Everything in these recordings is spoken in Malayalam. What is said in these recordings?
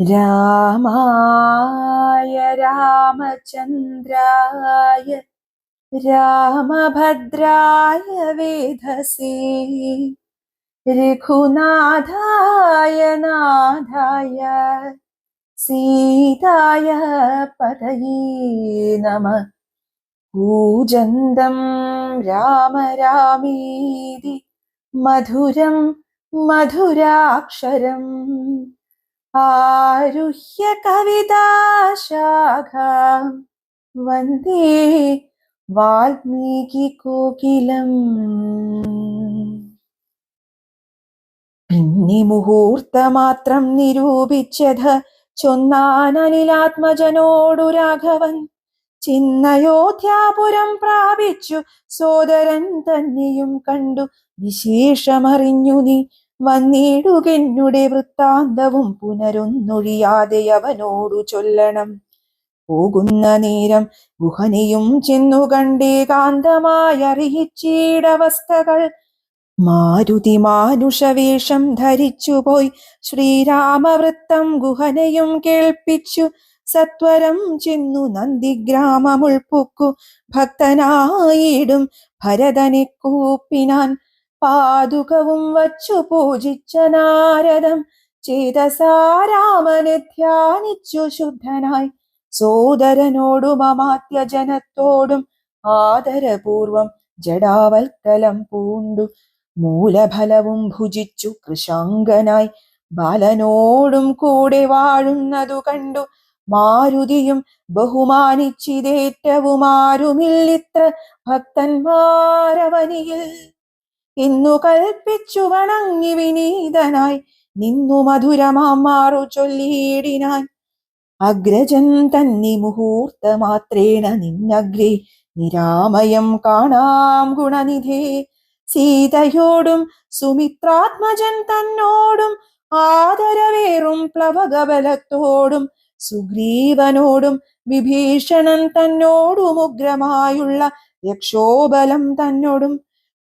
രാമായ രാമചന്ദ്രായ രാമഭദ്രായ വേധസേ രഘുനാഥായ നാഥായ സീതായ പതയേ നമ. കൂജന്തം രാമ രാമീതി മധുരം മധുരാക്ഷരം. ആരുഹ്യ കവിതാശാഖ വന്ദേ വാൽമീകി കോകിലം. പിന്നെ മുഹൂർത്തമാത്രം നിരൂപിച്ചത് ചൊന്നാനനിലാത്മജനോടു രാഘവൻ. ചിന്നയോധ്യാപുരം പ്രാപിച്ചു സോദരൻ തന്നെയും കണ്ടു. വിശേഷമറിഞ്ഞു നീ വന്നിടുകെന്നുടെ വൃത്താന്തവും പുനരൊന്നൊഴിയാതെ അവനോടു ചൊല്ലണം. പോകുന്ന നേരം ഗുഹനയും ചെന്നു കണ്ടേകാന്തമായി അറിയിച്ചീടവസ്ഥകൾ മാരുതി മാനുഷവേഷം ധരിച്ചുപോയി ശ്രീരാമവൃത്തം ഗുഹനയും കേൾപ്പിച്ചു. സത്വരം ചെന്നു നന്ദിഗ്രാമമുൾപ്പൊക്കു ഭക്തനായിടും ഭരതനെ കൂപ്പിനാൻ പാതുകവും വച്ചു പൂജിച്ച നാരദം ചേതസാരാമനെ ധ്യാനിച്ചു ശുദ്ധനായി. സോദരനോടും അമാത്യജനത്തോടും ആദരപൂർവം ജഡാവൽക്കലം പൂണ്ടു. മൂലഫലവും ഭുജിച്ചു കൃഷാങ്കനായി ബാലനോടും കൂടെ വാഴുന്നതു കണ്ടു. മാരുതിയും ബഹുമാനിച്ചിതേറ്റവും ആരുമില്ലിത്ര ഭക്തന്മാരവനിയിൽ. ഇന്നു കൽപ്പിച്ചു വണങ്ങി വിനീതനായി നിന്നു മധുരമാം ചൊല്ലിയിടിനാൻ അഗ്രജൻ തന്നെ മുഹൂർത്തമാത്രേണ നിന്നഗ്രേ നിരാമയം കാണാം ഗുണനിധി. സീതയോടും സുമിത്രാത്മജൻ തന്നോടും ആദരവേറും പ്ലവകബലത്തോടും സുഗ്രീവനോടും വിഭീഷണൻ തന്നോടും ഉഗ്രമായുള്ള യക്ഷോബലം തന്നോടും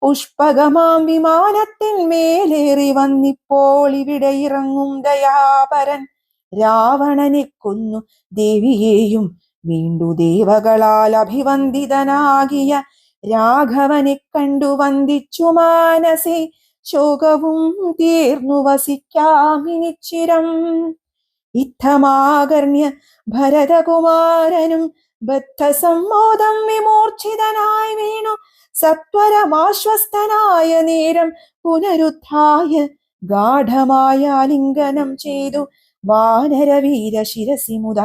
പുഷ്പകമാം വിമാനത്തിൻ മേലേറി വന്നിപ്പോൾ ഇവിടെ ഇറങ്ങും ദയാപരൻ. രാവണനെ കൊന്നു. ദേവിയെയും വീണ്ടു ദേവകളാൽ അഭിവന്ദിതനാകിയ രാഘവനെ കണ്ടു വന്ദിച്ചു മാനസേ. ശോകവും തീർന്നു വസിക്കാമിനിച്ചിരം ഇത്തമാകർണ്യ ഭരതകുമാരനും ബദ്ധസമ്മോദം വിമൂർച്ഛിതനായി വീണു. സത്വരമാശ്വസ്തനായ നേരം പുനരുദ്ധായ ഗാഠമായ ആലിംഗനം ചെയ്തു. വാനരവീര ശിരസിമുത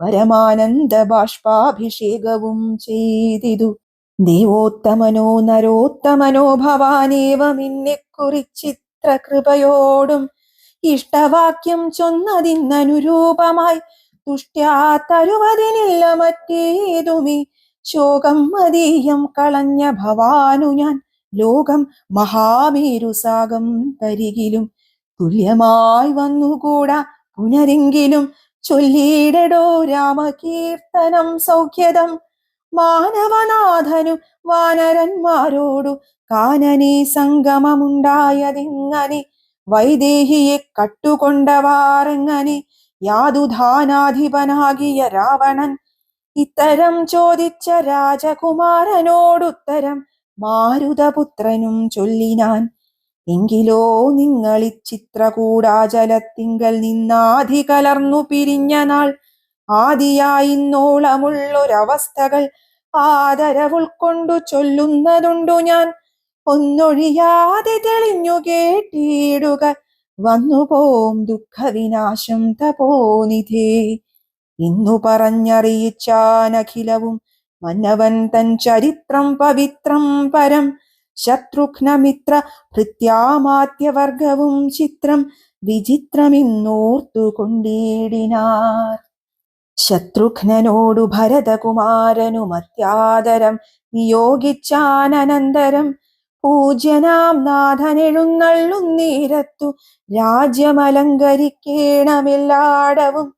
പരമാനന്ദ ബാഷ്പാഭിഷേകവും ചെയ്തിതു. ദേവോത്തമനോ നരോത്തമനോ ഭവാനേവമിന്നെ കുറിച്ചിത്ര കൃപയോടും ഇഷ്ടവാക്യം ചൊന്നതിന്നനുരൂപമായി തുഷ്ട്യാ തരുവതിനില്ല മറ്റേതുമീ ശോകം മതീയം കളഞ്ഞ ഭവാനു ഞാൻ ലോകം മഹാമേരുസാഗം തരികിലും തുല്യമായി വന്നുകൂടാ പുനരെങ്കിലും. ചൊല്ലിയിടടോ രാമകീർത്തനം സൗഖ്യതം. മാനവനാഥനു വാനരന്മാരോടു കാനനെ സംഗമമുണ്ടായതിങ്ങനെ? വൈദേഹിയെ കട്ടുകൊണ്ടവാറെങ്ങനെ? യാതുധാനാധിപനാകിയ രാവണൻ ഇത്തരം ചോദിച്ച രാജകുമാരനോടുത്തരം മാരുതപുത്രനും ചൊല്ലിനാൻ എങ്കിലോ നിങ്ങൾ ഇച്ചിത്രകൂടാചലത്തിങ്കൽ നിന്നാധി കലർന്നു പിരിഞ്ഞ നാൾ. ആദിയായിന്നോളമുള്ളൊരവസ്ഥകൾ ആദരവുൾക്കൊണ്ടു ചൊല്ലുന്നതുണ്ടു ഞാൻ. ഒന്നൊഴിയാതെ തെളിഞ്ഞു കേട്ടിടുക. വന്നുപോം ദുഃഖവിനാശം തപോനിധേ. ഇന്നു പറഞ്ഞറിയിച്ചാനഖിലവും മന്നവൻ തൻ ചരിത്രം പവിത്രം പരം ശത്രുഘ്നമിത്ര ഭൃത്യാമാത്യവർഗവും ചിത്രം വിചിത്രമിന്നോർത്തു കൊണ്ടിടിനാർ ശത്രുഘ്നോടു ഭരതകുമാരനും അത്യാദരം നിയോഗിച്ചാനന്തരം പൂജ്യനാം നാഥനെഴുന്നള്ളുന്നീരത്തു രാജ്യമലങ്കരിക്കേണമെല്ലാടവും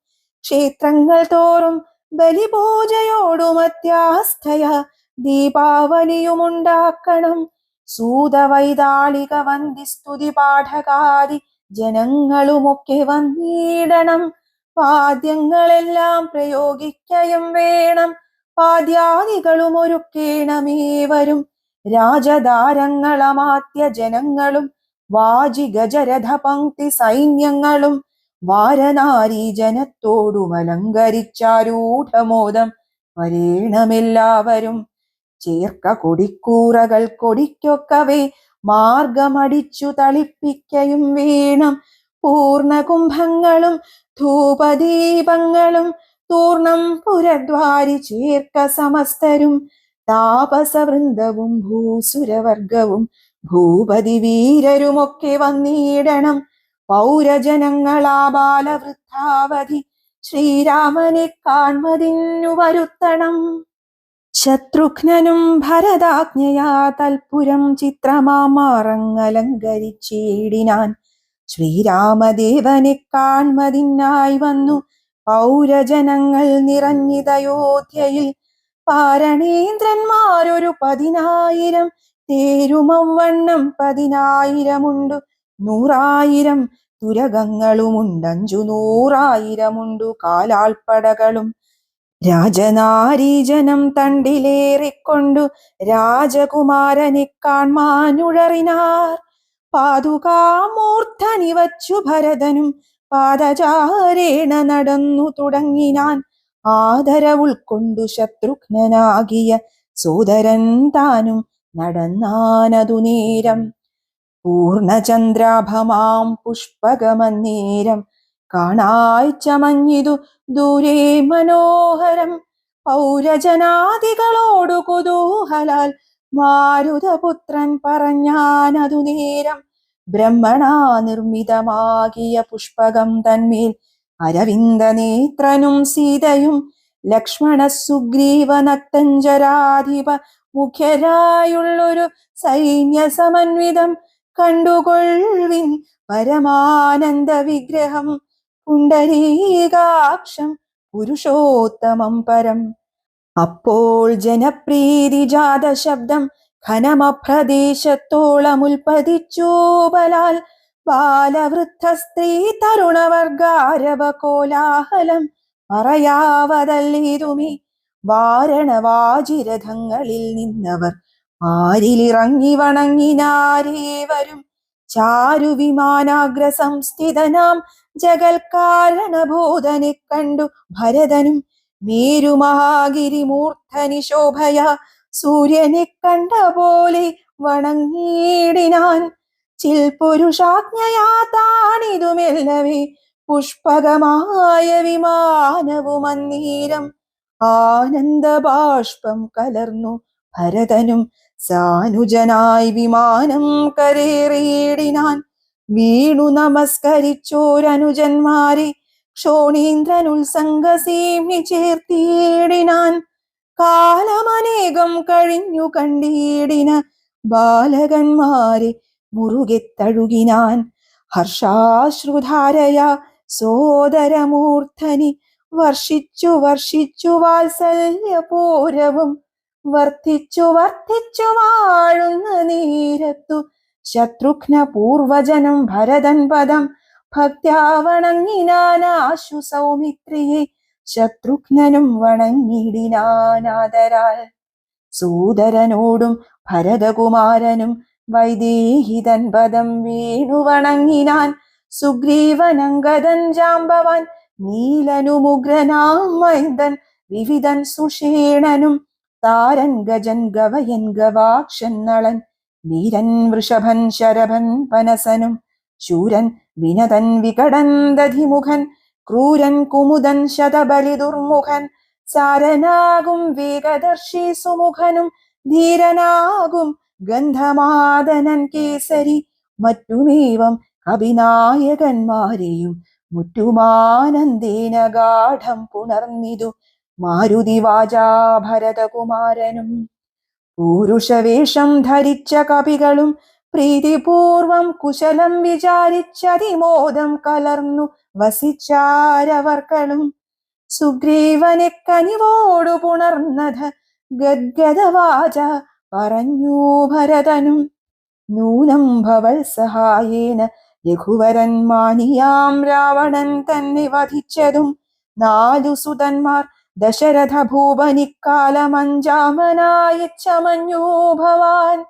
ക്ഷേത്രങ്ങൾ തോറും ബലിപൂജയോടും അത്യാസ്ഥയ ദീപാവലിയുമുണ്ടാക്കണം. സൂതവൈതാളിക വന്ദിസ്തുതി പാഠകാരി ജനങ്ങളുമൊക്കെ വന്നിടണം. വാദ്യങ്ങളെല്ലാം പ്രയോഗിക്കയും വേണം. വാദ്യാദികളും ഒരുക്കേണമേവരും രാജധാരങ്ങളമാത്യ ജനങ്ങളും വാജി ഗജരഥ പങ്ക്തി സൈന്യങ്ങളും വാരനാരീ ജനത്തോടും അലങ്കരിച്ചാരൂഢമോദം വരേണമെല്ലാവരും ചേർക്ക കൊടിക്കൂറകൾ കൊടിക്കൊക്കവേ മാർഗമടിച്ചു തളിപ്പിക്കയും വേണം. പൂർണകുംഭങ്ങളും ധൂപദീപങ്ങളും തൂർണം പുരദ്വാരി ചേർക്ക സമസ്തരും താപസവൃന്ദവും ഭൂസുരവർഗവും ഭൂപതി വീരരുമൊക്കെ വന്നിടണം. പൗരജനങ്ങളാ ബാലവൃദ്ധാവധി ശ്രീരാമനെ കാൺമതിന്നു വരുത്തണം. ശത്രുഘ്നനും ഭരതാജ്ഞയാ തൽപുരം ചിത്രമാമാറങ്ങലങ്കരിച്ചേടിനാൻ. ശ്രീരാമദേവനെ കാൺമതിനായി വന്നു പൗരജനങ്ങൾ നിറഞ്ഞിതയോധ്യയിൽ. പാരണേന്ദ്രന്മാരൊരു പതിനായിരം തേരുമവണ്ണം പതിനായിരമുണ്ടു. നൂറായിരം തുരകങ്ങളുമുണ്ടഞ്ചു നൂറായിരമുണ്ടു കാലാൾപ്പടകളും. രാജനാരീജനം തണ്ടിലേറിക്കൊണ്ടു രാജകുമാരനെ കാൺമാനുഴറിനാർ പാതുകാമൂർധനി വച്ചു ഭരതനും പാദചാരേണ നടന്നു തുടങ്ങിനാൻ. ആദരവുൾക്കൊണ്ടു ശത്രുഘ്നനാകിയ സോദരൻ താനും നടന്നാനതു നേരം. പൂർണചന്ദ്രാഭമാം പുഷ്പകമന്നേരം കാണായി ചമഞ്ഞിതു ദൂരെ മനോഹരം. പൗരജനാദികളോടു കുതൂഹലാൽ മാരുതപുത്രൻ പറഞ്ഞാനതു നേരം. ബ്രഹ്മണാ നിർമ്മിതമാകിയ പുഷ്പകം തന്മേൽ അരവിന്ദ നേത്രനും സീതയും ലക്ഷ്മണ സുഗ്രീവ നക്തഞ്ചരാധിപ മുഖ്യരായുള്ളൊരു സൈന്യ സമന്വിതം കണ്ടുകൊള്ളിൻ പരമാനന്ദ വിഗ്രഹം കുണ്ടരീകാക്ഷം പുരുഷോത്തമം പരം. അപ്പോൾ ജനപ്രീതി ജാത ശബ്ദം ഘനമപ്രദേശത്തോളം ഉൽപ്പതിച്ചു ബലാൽ. ബാലവൃദ്ധ സ്ത്രീ തരുണവർഗാരവ കോലാഹലം പറയാവതല്ലേതുമേ വാരണവാചിരഥങ്ങളിൽ നിന്നവർ ആരിലിറങ്ങി വണങ്ങിനാരേവരും ചാരുവിമാനാഗ്ര സംസ്ഥിതനാം ജഗൽക്കാരണഭൂതനെ കണ്ടു ഭരതനും മേരുമഹാഗിരി മൂർധനി ശോഭയ സൂര്യനെ കണ്ട പോലെ വണങ്ങിയിടിനാൻ. ചിൽ താണിതുമെല്ലവേ പുഷ്പകമായ വിമാനവും അന്നീരം ആനന്ദബാഷ്പം കലർന്നു ഭരതനും സാനുജനായി വിമാനം കരേറിയിടിനാൻ. വീണു നമസ്കരിച്ചോരനുജന്മാരെ ക്ഷോണീന്ദ്രൻ ഉത്സംഗസീമി ചേർത്തിയിടിനാൻ. കാലമനേകം കഴിഞ്ഞു കണ്ടിടിന ബാലകന്മാരെ മുറുകെ തഴുകിനാൻ. ഹർഷാശ്രുധാരയ സോദരമൂർധനി വർഷിച്ചു വർഷിച്ചു വാത്സല്യപൂരവും വർദ്ധിച്ചു വർദ്ധിച്ചു വാഴുന്ന നീരത്തു. ശത്രുഘ്ന പൂർവജനം ഭരതൻ പദം. ഭക്ത്യാ വണങ്ങിനാനാശു സൗമിത്രിയെ. ശത്രുഘ്നനും വണങ്ങിടിനാനാദരാൽ സൂദരനോടും ഭരതകുമാരനും വൈദേഹിതൻ പദം വീണു വണങ്ങിനാൻ. സുഗ്രീവനങ്കതൻ ജാമ്പവാൻ നീലനുമുഗ്രനാം മൈന്ദൻ വിവിധൻ സുഷേണനും താരൻ ഗജൻ ഗവയൻ ഗവാക്ഷൻ നളൻ വീരൻ വൃഷഭൻ ശരഭൻ പനസനും ശൂരൻ വിനതൻ വികടൻ ദധിമുഖൻ ക്രൂരൻ കുമുദൻ ശതബലി ദുർമുഖൻ സാരനാകും വേഗദർശി സുമുഖനും ധീരനാകും ഗന്ധമാദനൻ കേസരി മറ്റുമേവം കവിനായകന്മാരെയും മുറ്റുമാനന്ദേന ഗാഠം പുണർന്നിതു. മാരുതി വാചാ ഭരതകുമാരനും. പൂരുഷവേഷം ധരിച്ച കവികളും പ്രീതിപൂർവം കുശലം വിചാരിച്ചതിമോദം കലർന്നു വസിച്ചാരവർക്കളും സുഗ്രീവനെ കനിവോടു പുണർന്നത് ഗദ്ഗതവാച പറഞ്ഞു ഭരതനും. നൂനം ഭവൽ സഹായേന രഘുവരൻ മാനിയാം രാവണൻ തന്നെ വധിച്ചതും. നാലു സുതന്മാർ ദശരഥ ഭൂപനിക്കാലമഞ്ചാമനായി ചമഞ്ഞു ഭവാൻ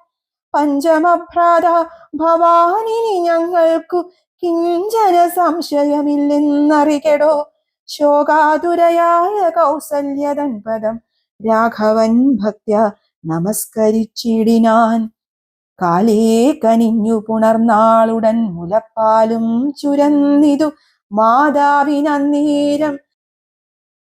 പഞ്ചമഭ്രാത ഭവാനിനി ഞങ്ങൾക്കു കിഞ്ചന സംശയമില്ലെന്നറികെടോ. ശോകാതുരയായ കൗസല്യതൻ പദം രാഘവൻ ഭക്യ നമസ്കരിച്ചിടിനാൻ. കാലേ കനിഞ്ഞു പുണർന്നാളുടൻ മുലപ്പാലും ചുരന്നിതു മാതാവിനന്നേരം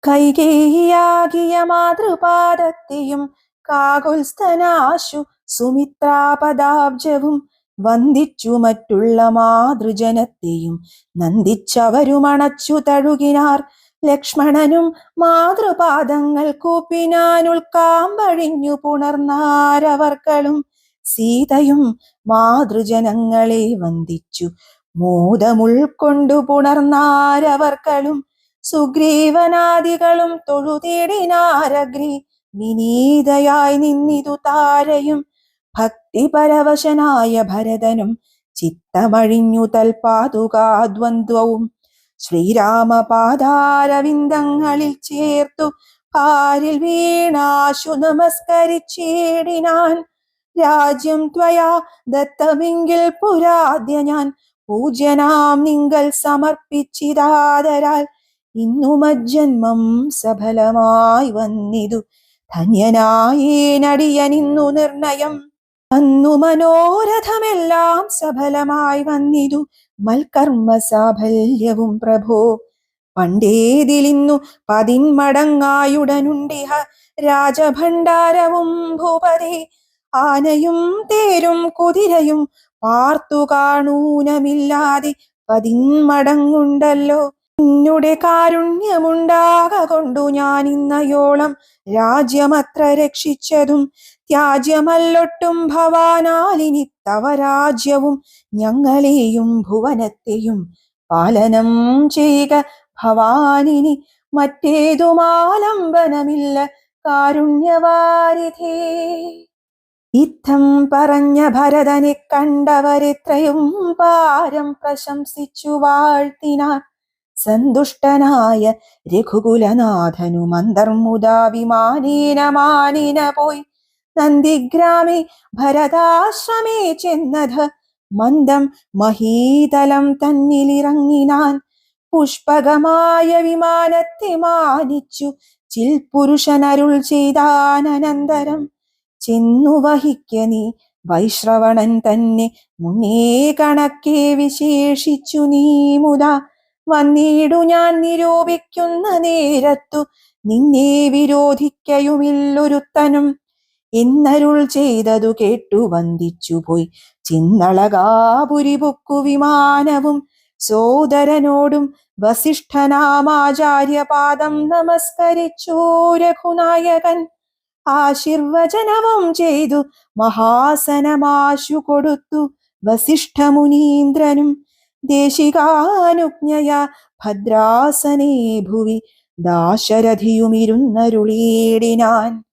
കൈകേയാകിയ മാതൃപാദത്തെയും കാകുൽസ്ഥനാശു സുമിത്രാപദാബ്ജവും വന്ദിച്ചു മറ്റുള്ള മാതൃജനത്തെയും. നന്ദിച്ചവരുമണച്ചു തഴുകിനാർ ലക്ഷ്മണനും മാതൃപാദങ്ങൾ കൂപ്പിനാൻ ഉൾക്കാമ്പഴിഞ്ഞു പുണർന്നാരവർക്കളും സീതയും മാതൃജനങ്ങളെ വന്ദിച്ചു. മോദമുൾക്കൊണ്ടു പുണർന്നാരവർക്കളും സുഗ്രീവനാദികളും തൊഴുതേടിനാരഗ്രി വിനീതയായി നിന്നിതു താരയും ഭക്തിപരവശനായ ഭരതനും ചിത്തമഴിഞ്ഞു തൽപാതുകാദ്വന്ദ്വവും ശ്രീരാമപാദാരവിന്ദങ്ങളിൽ ചേർത്തു പാരിൽ വീണാശു നമസ്കരിച്ചേടിനാൻ. രാജ്യം ത്വയാ ദത്തമെങ്കിൽ പുരാദ്യ ഞാൻ പൂജ്യനാം നിങ്ങൾ സമർപ്പിച്ചിതാദരാൽ ഇന്നു മജ്ജന്മം സഫലമായി വന്നിതു. ധന്യനായേനടിയനിന്നു നിർണയം. അന്നു മനോരഥമെല്ലാം സഫലമായി വന്നിതു. മൽക്കർമ്മ സാഫല്യവും പ്രഭോ. പണ്ടേതിലിന്നു പതിന്മടങ്ങായുടനുണ്ടിഹ. രാജഭണ്ഡാരവും ഭൂപതി. ആനയും തേരും കുതിരയും പാർത്തു കാണൂനമില്ലാതെ പതിന്മടങ്ങുണ്ടല്ലോ. നിന്നുടെ കാരുണ്യമുണ്ടാക കൊണ്ടു ഞാൻ ഇന്നയോളം രാജ്യമത്ര രക്ഷിച്ചതും ത്യാജ്യമല്ലൊട്ടും ഭവാനാലിനി തവ രാജ്യവും ഞങ്ങളെയും ഭുവനത്തെയും പാലനം ചെയ്യുക ഭവാനിനി മറ്റേതുമാലംബനമില്ല കാരുണ്യവാരിധേ. ഇത്തം പറഞ്ഞ ഭരതനെ കണ്ടവരിത്രയും പാരം പ്രശംസിച്ചു വാഴ്ത്തിനാർ സന്തുഷ്ടനായ രഘുകുലനാഥനു മന്ദർമുദാ വിമാനേന മാനേന പോയി. നന്ദിഗ്രാമേ ഭരതാശ്രമേ ചെന്നത് മന്ദം മഹീതലം തന്നിലിറങ്ങിനാൻ. പുഷ്പകമായ വിമാനത്തെ മാനിച്ചു ചിൽപുരുഷനരുൾ ചെയ്താനന്തരം ചെന്നു വഹിക്ക നീ വൈശ്രവണൻ തന്നെ മുന്നേ കണക്കെ വിശേഷിച്ചു നീ മുതാ. വന്നിടു ഞാൻ നിരൂപിക്കുന്ന നേരത്തു നിന്നെ വിരോധിക്കയുമില്ലൊരുത്തനും. എന്നരുൾ ചെയ്തതു കേട്ടു വന്ദിച്ചുപോയി ചിന്നളകാപുരി പൊക്കു വിമാനവും സോദരനോടും വസിഷ്ഠനാമാചാര്യപാദം നമസ്കരിച്ചു രഘുനായകൻ. ആശീർവചനവും ചെയ്തു മഹാസനമാശു കൊടുത്തു വസിഷ്ഠമുനീന്ദ്രനും. ദേശികാനുജ്ഞയ ഭദ്രാസനേ ഭുവി ദാശരഥിയുമിരുന്നരുളീടിനാൻ.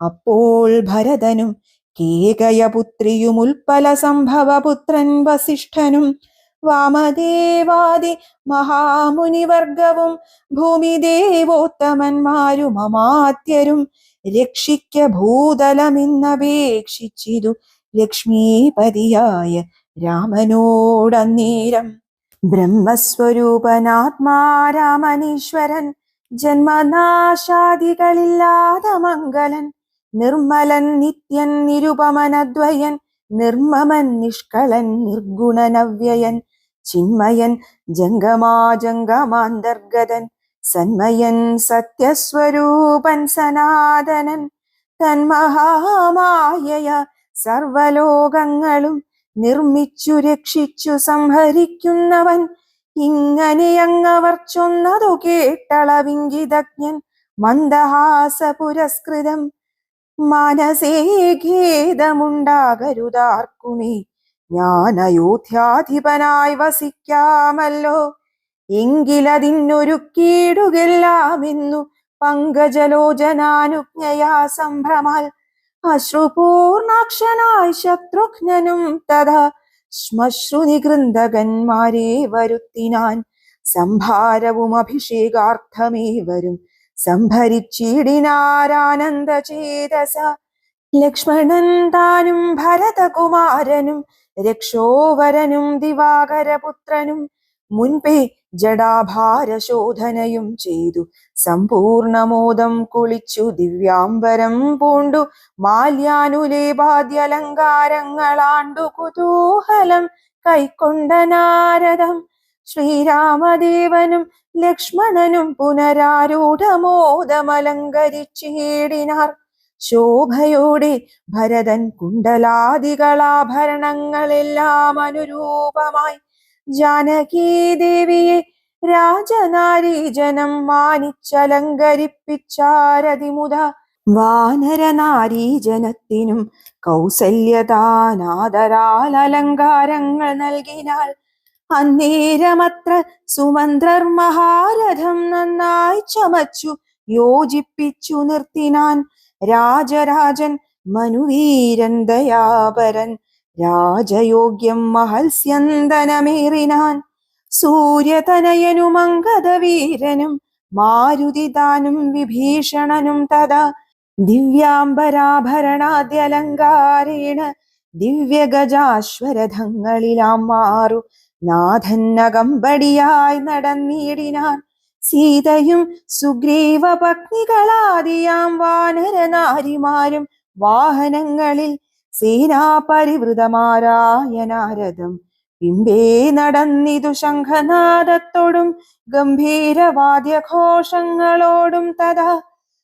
അപ്പോൾ ഭരതനും കേകയപുത്രിയും ഉൽപ്പല സംഭവപുത്രൻ വസിഷ്ഠനും വാമദേവാദി മഹാമുനിവർഗവും ഭൂമിദേവോത്തമന്മാരും അമാത്യരും രക്ഷിക്ക ഭൂതലമിന്നപേക്ഷിച്ചിതു ലക്ഷ്മീപതിയായ രാമനോടന്നേരം ബ്രഹ്മസ്വരൂപനാത്മാ രാമനീശ്വരൻ ജന്മനാശാദികളില്ലാതെ മംഗലൻ നിർമ്മലൻ നിത്യൻ നിരുപമനദ്വയൻ നിർമ്മമൻ നിഷ്കളൻ നിർഗുണനവ്യയൻ ചിന്മയൻ ജംഗമാജംഗമാന്തർഗതൻ സന്മയൻ സത്യസ്വരൂപൻ സനാതനൻ തന്മഹാമായ സർവലോകങ്ങളും നിർമ്മിച്ചു രക്ഷിച്ചു സംഹരിക്കുന്നവൻ. ഇങ്ങനെ അങ്ങവർ ചൊന്നതു കേട്ടളവിംഗിതജ്ഞൻ മന്ദഹാസ പുരസ്കൃതം മനസേ ഖേദമുണ്ടാകരുതാർക്കുമേ ഞാൻ അയോധ്യാധിപനായി വസിക്കാമല്ലോ. എങ്കിലതിന്നൊരു കീടുകെല്ലാമെന്നു പങ്കജലോചനാനുജ്ഞയാ സംഭ്രമാൽ അശ്രുപൂർണാക്ഷനായി ശത്രുഘ്നും തഥാ ശ്മശ്രുനികൃന്ദകന്മാരെ വരുത്തിനാൻ സംഭാരവും അഭിഷേകാർത്ഥമേവരും സംഭരിച്ചിടിനാരാനന്ദ ചേതസ ലക്ഷ്മണൻ താനും ഭരതകുമാരനും രക്ഷോവരനും ദിവാകരപുത്രനും മുൻപേ ജഡാഭാരശോധനയും ചെയ്തു. സമ്പൂർണമോദം കുളിച്ചു ദിവ്യാംബരം പൂണ്ടു. മാല്യാനുലേപാദ്യലങ്കാരങ്ങളാണ്ടു കുതൂഹലം കൈക്കൊണ്ട നാരദം. ശ്രീരാമദേവനും ലക്ഷ്മണനും പുനരാരൂഢമോദമലങ്കരിച്ചീടിനാർ. ശോഭയോടെ ഭരതൻ കുണ്ടലാദികളാഭരണങ്ങളെല്ലാം അനുരൂപമായി ജാനകീ ദേവിയെ രാജനാരീജനം മാനിച്ചലങ്കരിപ്പിച്ചാരതിമുത വാനരനാരീജനത്തിനും കൗസല്യതാനാദരാൽ അലങ്കാരങ്ങൾ നൽകിനാൽ അന്നേരമത്ര സുമന്ത്രർ മഹാരഥം നന്നായി ചമച്ചു യോജിപ്പിച്ചു നിർത്തിനാൻ രാജരാജൻ മനുവീരൻ ദയാപരൻ രാജയോഗ്യം മഹത്സ്യന്തനമേറിനാൻ സൂര്യതനയനുമംഗതവീരനും മാരുതിദാനും വിഭീഷണനും തഥാ ദിവ്യാംബരാഭരണാദ്യലങ്കാരേണ ദിവ്യഗജാശ്വരഥങ്ങളിലാം മാറു നാഥന്നകമ്പടിയായി നടന്നിടിനാൻ സീതയും സുഗ്രീവ പത്നികളാദിയാം വാനരനാരിമാരും വാഹനങ്ങളിൽ സേനാപരിവൃതമാരായ നാരദം പിമ്പേ നടന്നിതു ശംഖനാദത്തോടും ഗംഭീരവാദ്യഘോഷങ്ങളോടും തഥാ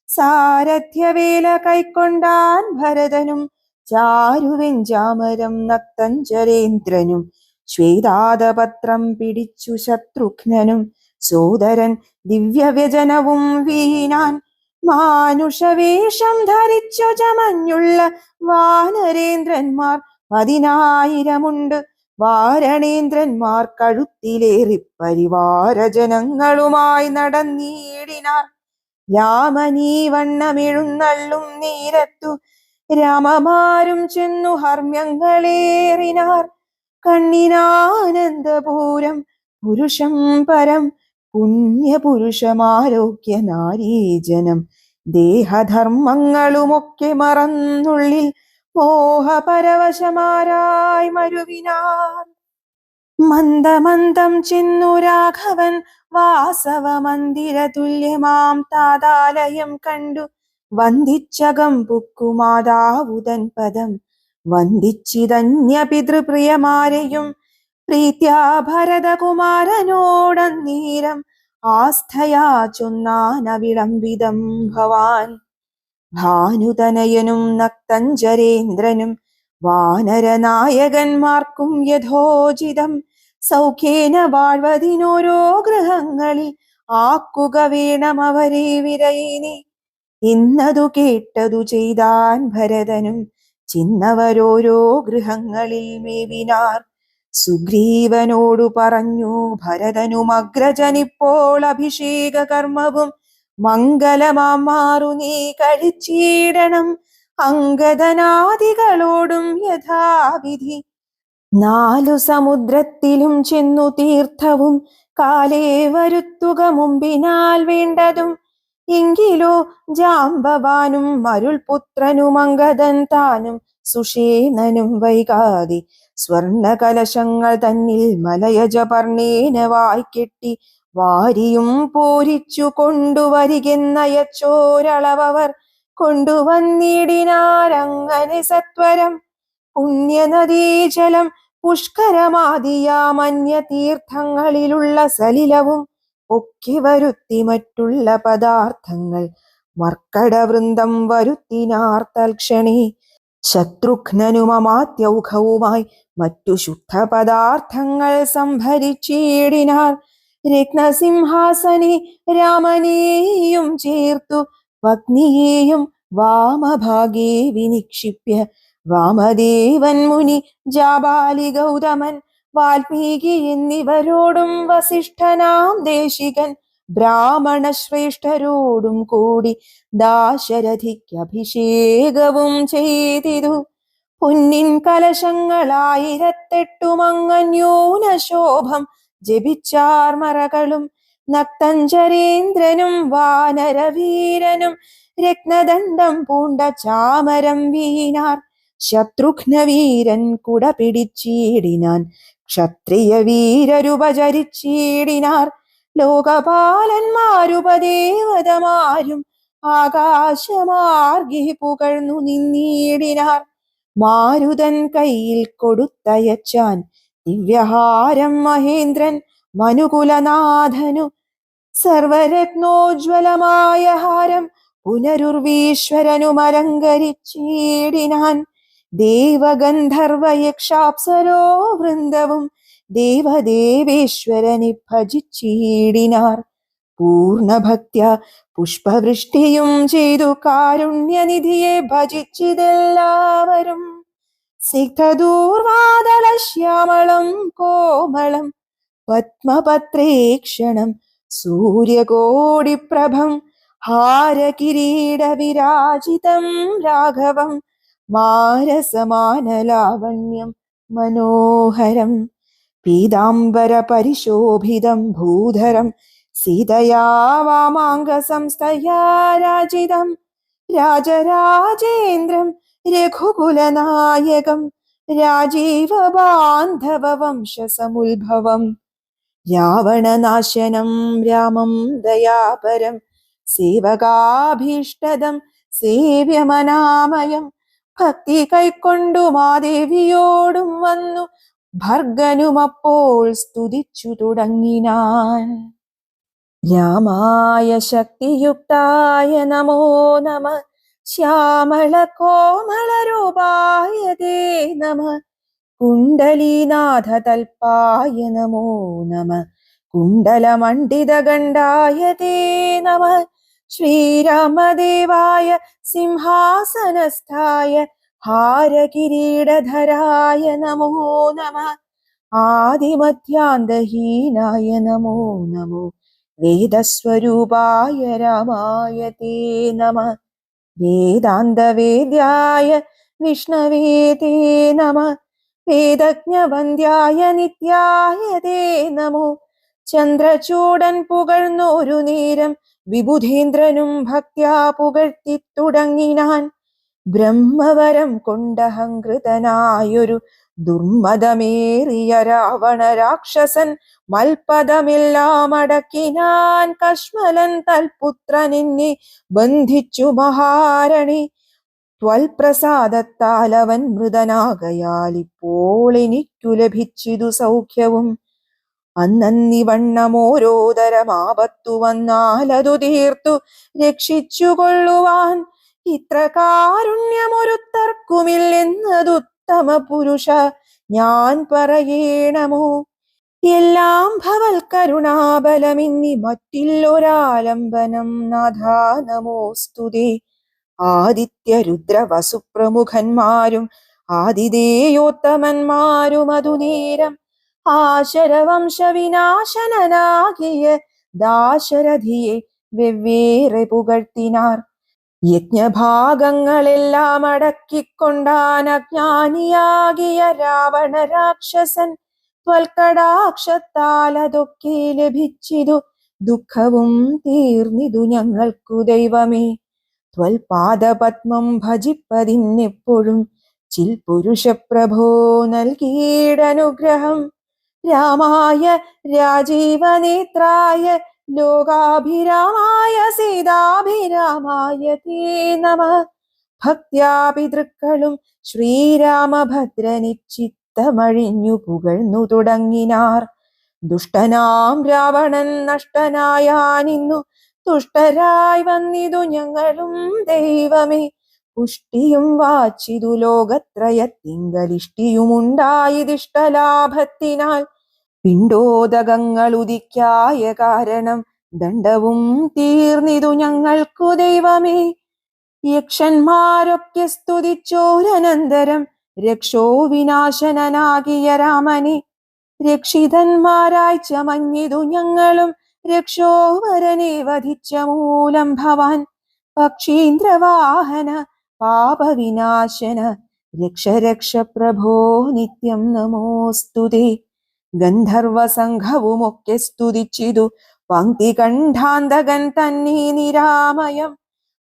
സാരഥ്യവേല കൈക്കൊണ്ടാൻ ഭരതനും ചാരുവെഞ്ചാമരം നക്തഞ്ചരേന്ദ്രനും ശ്വേതാദപത്രം പിടിച്ചു ശത്രുഘ്നനും സോദരൻ ദിവ്യവ്യജനവും വീണാൻ മാനുഷവേഷം ധരിച്ചു ചമഞ്ഞുള്ള വാനരേന്ദ്രന്മാർ പതിനായിരമുണ്ട്. വാരണേന്ദ്രന്മാർ കഴുത്തിലേറി പരിവാര ജനങ്ങളുമായി നടന്നീടിനാർ. രാമനീ വണ്ണമെഴുന്നള്ളും നീരത്തു രാമമാരും ചെന്നു ഹർമ്യങ്ങളേറിനാർ കണ്ണിനാനന്ദപൂരം പുരുഷം പരം പുണ്യപുരുഷമാരോഗ്യ നാരീജനം ദേഹധർമ്മങ്ങളുമൊക്കെ മറന്നുള്ളിൽ മോഹപരവശമാരായി മരുവിനാർ. മന്ദമന്ദം ചെന്നു രാഘവൻ വാസവ മന്ദിര തുല്യമാം താതാലയം കണ്ടു. വന്ദിച്ചകം പുക്കുമാതാവുതൻ പദം. വന്ദിച്ചിതന്യ പിതൃപ്രിയമാരെയും പ്രീത്യാ ഭരതകുമാരനോടന്നീരം ആസ്ഥയാ ചൊന്നാനവിളംബിതം ഭവാൻ. ഭാനുതനയനും നക്തഞ്ചരേന്ദ്രനും വാനരനായകന്മാർക്കും യഥോചിതം സൗഖ്യേന വാഴ്വതിനോരോ ഗൃഹങ്ങളിൽ ആക്കുക വേണമവരെ വിരയിനി. ഇന്നതു കേട്ടതു ചെയ്താൻ ഭരതനും ചിന്നവരോരോ ഗൃഹങ്ങളിൽ മേവിനാർ സുഗ്രീവനോടു പറഞ്ഞു ഭരതനും അഗ്രജനിപ്പോൾ അഭിഷേക കർമ്മവും മംഗലമാറു നീ കഴിച്ചിടണം. അങ്കദനാദികളോടും യഥാവിധി. നാലു സമുദ്രത്തിലും ചെന്നു തീർത്ഥവും കാലേ വരുത്തുക മുമ്പിനാൽ വേണ്ടതും. എങ്കിലോ ജാമ്പവാനും മരുൾപുത്രനും അംഗതൻ താനും സുഷേണനും വൈകാതെ സ്വർണ തന്നിൽ തന്നിൽ മലയജപർണേന വായ്ക്കെട്ടി വാരിയും പൂരിച്ചു കൊണ്ടുവരികെന്നയച്ചോരളവർ കൊണ്ടുവന്നിടിനാരങ്ങനെ സത്വരം. പുണ്യനദീജലം പുഷ്കരമാദിയാമന്യ തീർത്ഥങ്ങളിലുള്ള സലിലവും ഒക്കെ വരുത്തി മറ്റുള്ള പദാർത്ഥങ്ങൾ. മർക്കടവൃന്ദം വരുത്തിനാർ തൽക്ഷണേ ശത്രുഘ്നനുമമാത്യൗഘവുമായി മറ്റു ശുദ്ധ പദാർത്ഥങ്ങൾ സംഭരിച്ചിടിനാർ. രത്നസിംഹാസനെ രാമനെയും ചേർത്തു പത്നിയെയും വാമഭാഗേ വിനിക്ഷിപ്യ. വാമദേവൻ മുനി ജാബാലി ഗൗതമൻ വാൽമീകി എന്നിവരോടും വസിഷ്ഠനാം ദേശികൻ. ബ്രാഹ്മണ ശ്രേഷ്ഠരോടും കൂടി ദാശരഥിക്ക് അഭിഷേകവും ചെയ്തിതു. പൊന്നിൻ കലശങ്ങളായിരത്തെട്ടുമങ്ങന്യൂനശോഭം ജപിച്ചാർമറകളും നക്തഞ്ചരേന്ദ്രനും വാനരവീരനും രത്നദണ്ഡം പൂണ്ട ചാമരം വീണാർ ശത്രുഘ്നവീരൻ കുട പിടിച്ചീടിനാൻ ക്ഷത്രിയ വീരരുപചരിച്ചീടിനാർ ലോകപാലന്മാരുപദേവതമാരും ആകാശമാർഗി പുകഴ്ന്നു നിന്നീടിനാർ. മാരുതൻ കയ്യിൽ കൊടുത്തയച്ചാൻ ദിവ്യഹാരം മഹേന്ദ്രൻ മനുകുലനാഥനു. സർവരത്നോജ്വലമായ ഹാരം പുനരുർവീശ്വരനു മലങ്കരിച്ചീടിനാൻ ദേവഗന്ധർവ യക്ഷാപ്സരോ വൃന്ദവും ദേവദേവേശ്വരനെ ഭജിച്ചീടിനാർ. പൂർണഭക്ത്യ പുഷ്പവൃഷ്ടിയും ചെയ്തു കാരുണ്യനിധിയെ ഭജിച്ചിതെല്ലാവരും. സിഗ്ധദൂർവാതല ശ്യാമളം കോമളം പത്മപത്രേക്ഷണം സൂര്യകോടിപ്രഭം ഹാരകിരീട വിരാജിതം രാഘവം മാരസമാനലാവണ്യം മനോഹരം. പീതാംബര പരിശോഭിതം ഭൂധരം സീതയാ വാമാങ്ക സംസ്ഥയാ രാജിതം. രാജരാജേന്ദ്രം രഘുകുലനായകം. രാജീവ ബാന്ധവ വംശസമുത്ഭവം രാവണനാശനം രാമം ദയാപരം. സേവകാഭീഷ്ടദം സേവ്യമനാമയം. ഭക്തി കൈക്കൊണ്ടു മാദേവിയോടും വന്നു ഭർഗനുമപ്പോൾ സ്തുതിച്ചു തുടങ്ങിനാൻ. രാമായ ശക്തിയുക്തായ നമോ നമ. ശ്യാമള കോമള രൂപായ തേ നമ. കുണ്ടലീനാഥ തൽപ്പായ നമോ നമ. കുണ്ടലമണ്ഡിതഗണ്ഡായ ദേ നമ. ശ്രീരാമദേവായ സിംഹാസനസ്ഥായ ഹാരകിരീടധരായ നമോ നമ. ആദിമധ്യാന്തഹീനായ നമോ നമോ. വേദസ്വരൂപായ രാമായ തേ നമ. വേദാന്തവേദ്യായ വിഷ്ണവേ തേ നമ. വേദജ്ഞവന്ദ്യായ നിത്യായ തേ നമോ. ചന്ദ്രചൂടൻ പുകഴ്ന്നൊരു നേരം വിബുധേന്ദ്രനും ഭക്ത്യാ പുകഴ്ത്തി തുടങ്ങിനാൻ. ബ്രഹ്മവരം കൊണ്ടഹങ്കൃതനായൊരു ദുർമതമേറിയ രാവണ രാക്ഷസൻ മൽപദമില്ലാമടക്കിനാൻ കശ്മലൻ തൽപുത്രനെന്നെ ബന്ധിച്ചു മഹാരണി. ത്വൽപ്രസാദത്താൽ അവൻ മൃതനാകയാൽ ഇപ്പോൾ എനിക്കു ലഭിച്ചിതു സൗഖ്യവും. അന്നന്നിവണ്ണമോരോതരമാപത്തു വന്നാലതു തീർത്തു രക്ഷിച്ചു കൊള്ളുവാൻ ഇത്ര കാരുണ്യമൊരുത്തർക്കുമില്ലെന്നതുത്തമ പുരുഷ ഞാൻ പറയണമോ? എല്ലാം ഭവൽ കരുണാബലമിന്നി മറ്റില്ലൊരാലംബനം നാഥാനമോ സ്തുതി ആദിത്യ രുദ്ര വസുപ്രമുഖന്മാരും ആതിഥേയോത്തമന്മാരും അതുനേരം ആശരവംശ വിനാശനനാകിയ ദാശരഥിയെ വെവ്വേറെ പുകഴ്ത്തിനാർ. യജ്ഞഭാഗങ്ങളെല്ലാം അടക്കിക്കൊണ്ടാൻ അജ്ഞാനിയാകിയ രാവണ രാക്ഷസൻ ത്വൽക്കടാക്ഷത്താൽ അതൊക്കെ ലഭിച്ചിതു ദുഃഖവും തീർന്നിതു ഞങ്ങൾക്കു ദൈവമേ. ത്വൽപാദപത്മം ഭജിപ്പതിന്നെപ്പോഴും ചിൽ പുരുഷപ്രഭോ നൽകിയിടനുഗ്രഹം. രാമായ രാജീവനേത്രായ ലോകാഭിരാമായ സീതാഭിരാമായ തേ നമ. ഭക്യാ പിതൃക്കളും ശ്രീരാമഭദ്രനിച്ചിത്തമഴിഞ്ഞു പുകഴ്ന്നു തുടങ്ങിനാർ. ദുഷ്ടനാം രാവണൻ നഷ്ടനായാനിന്നു. തുഷ്ടരായി വന്നിതു ഞങ്ങളും ദൈവമേ. പുഷ്ടിയും വാച്ചിതു ലോകത്രയത്തിങ്കലിഷ്ടിയുമുണ്ടായതിഷ്ടലാഭത്തിനാൽ പിണ്ടോദകങ്ങൾ ഉദിക്കായ കാരണം ദണ്ഡവും തീർന്നിതു ഞങ്ങൾക്കു ദൈവമേ. യക്ഷന്മാരൊക്കെ സ്തുതിച്ചോരനന്തരം രക്ഷോ വിനാശനനാകിയ രാമനെ. രക്ഷിതന്മാരായി ചമഞ്ഞിതു ഞങ്ങളും രക്ഷോവരനെ വധിച്ച മൂലം ഭവാൻ. പക്ഷീന്ദ്രവാഹന പാപവിനാശന. രക്ഷ രക്ഷ പ്രഭോ നിത്യം നമോസ്തുതേ. ഗന്ധർവസംഘവുമൊക്കെ സ്തുതിച്ചിതു പങ്ക്തി കണ്ഠാന്തകൻ തന്നെ നിരാമയം.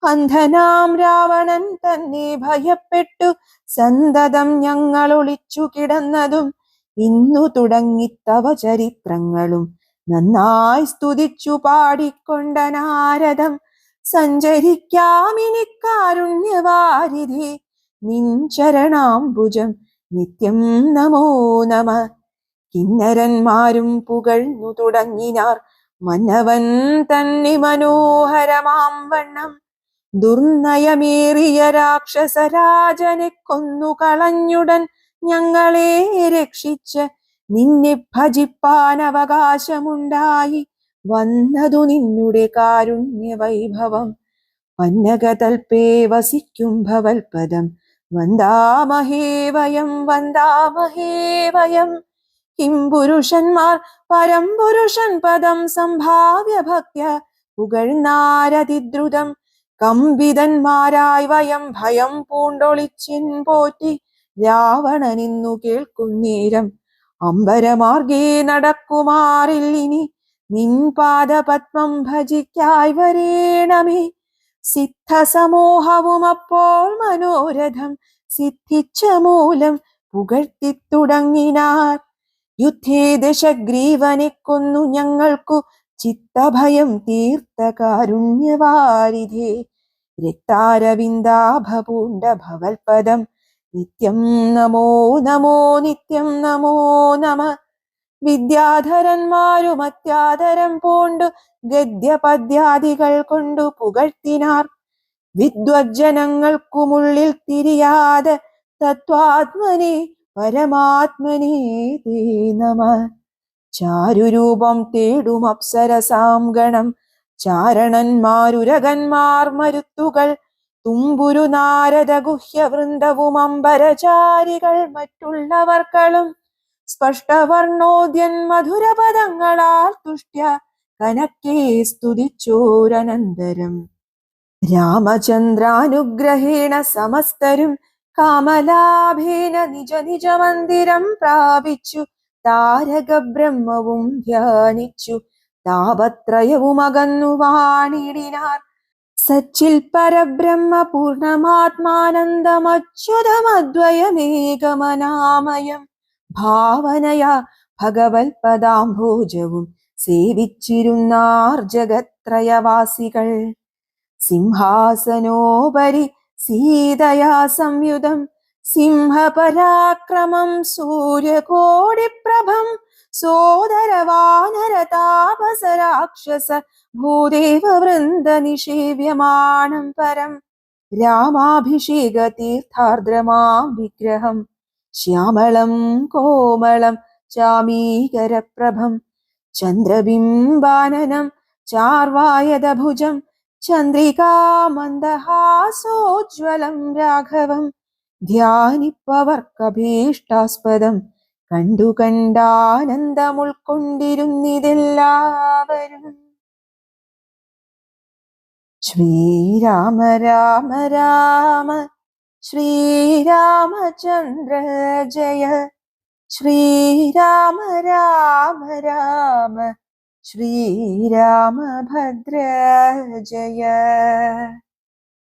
അന്ധനാം രാവണൻ തന്നെ ഭയപ്പെട്ടു. സന്തതം ഞങ്ങൾ ഒളിച്ചു കിടന്നതും ഇന്നു തുടങ്ങിത്തവ ചരിത്രങ്ങളും. നന്നായി സ്തുതിച്ചു പാടിക്കൊണ്ട നാരദം സഞ്ചരിക്കാമിനി കാരുണ്യവാരിധി. നിൻ ചരണാംബുജം നിത്യം നമോ നമ. കിന്നരന്മാരും പുകഴ്ന്നു തുടങ്ങിനാർ. മന്നവൻ തന്നെ മനോഹരമാം വണ്ണം. ദുർനയമേറിയ രാക്ഷസരാജനെ കൊന്നു കളഞ്ഞുടൻ ഞങ്ങളെ രക്ഷിച്ച് നിന്നെ ഭജിപ്പാൻ അവകാശമുണ്ടായി. വന്നതു നിന്നുടെ കാരുണ്യ വൈഭവം പന്നകതൽപേ വസിക്കും ഭവൽപദം. വന്ദാമഹേ വയം വന്ദാമഹേ വയം. കിം പുരുഷന്മാർ പരംപുരുഷൻ പദം സംഭാവ്യ ഭക്യ പുകഴ്നാരതിദ്രുതം കമ്പിതന്മാരായി വയം ഭയം പൂണ്ടൊളിച്ചിൻ പോറ്റി രാവണനിന്നു കേൾക്കുന്നേരം അമ്പരമാർഗേ നടക്കുമാറില്ലിനി നിൻ പാദപത്മം ഭജിക്കായി വരേണമേ. സിദ്ധസമൂഹവും അപ്പോൾ മനോരഥം സിദ്ധിച്ച മൂലം പുകഴ്ത്തി തുടങ്ങിനാർ. യുദ്ധേ കൊന്നു ഞങ്ങൾക്കു ചിത്തഭയം തീർത്ത കാരുണ്യവാരിധേ രക്താരവിന്ദാഭപൂണ്ട ഭവൽപദം നിത്യം നമോ നമോ നിത്യം നമോ നമ. വിദ്യാധരന്മാരും അത്യാധരം പൂണ്ടു ഗദ്യപദ്യാദികൾ കൊണ്ടു പുകഴ്ത്തിനാർ. വിദ്വജ്ജനങ്ങൾക്കുമുള്ളിൽ തിരിയാതെ തത്വാത്മനെ പരമാത്മനേ തേ നമ. ചാരുരൂപം തേടും അപ്സരസാം ഗണം. ചാരണന്മാരുരകന്മാർ മരുത്തുകൾ. തുമ്പുരു നാരദ ഗുഹ്യവൃന്ദവും അമ്പരചാരികൾ മറ്റുള്ളവർക്കളും. സ്പഷ്ടവർണോദ്യൻ മധുരപദങ്ങളാൽ തുഷ്ട്യ കനക്കെ സ്തുതിച്ചോരനന്തരം. രാമചന്ദ്രാനുഗ്രഹേണ സമസ്തരും കാമലാഭേന നിജ നിജ മന്ദിരം പ്രാപിച്ചു. താരക ബ്രഹ്മവും ധ്യാനിച്ചു. താപത്രയവും അകന്നു വാണിടിനാർ. സച്ചിൽ പരബ്രഹ്മ പൂർണമാത്മാനന്ദമച്യുതമദ്വയമേകമനാമയം ഭാവനയാ ഭഗവത് പദാംഭോജവും സേവിച്ചിരുന്നാർ ജഗത്രയവാസികൾ. സിംഹാസനോപരി സീതയാ സംയുതം സിംഹപരാക്രമം സൂര്യകോടിപ്രഭം സോദരവാനരതാപസരാക്ഷസ ഭൂദേവ വൃന്ദ നിഷേവ്യമാണം പരം രാമാഭിഷേക തീർത്ഥാർദ്രമാം വിഗ്രഹം ശ്യാമളം കോമളം ചാമീകരപ്രഭം ചന്ദ്രബിംബാനനം ചാർവായതഭുജം ചന്ദ്രികാമന്ദഹാസോജ്വലം രാഘവം. ധ്യാനിപ്പവർക്കഭീഷ്ടാസ്പദം. കണ്ടു കണ്ടാനന്ദമുൾക്കൊണ്ടിരുന്നിതെല്ലാവരും. ശ്രീരാമ രാമ രാമ ശ്രീരാമചന്ദ്ര ജയ. ശ്രീരാമ രാമ രാമ. ശ്രീരാമഭദ്ര ജയ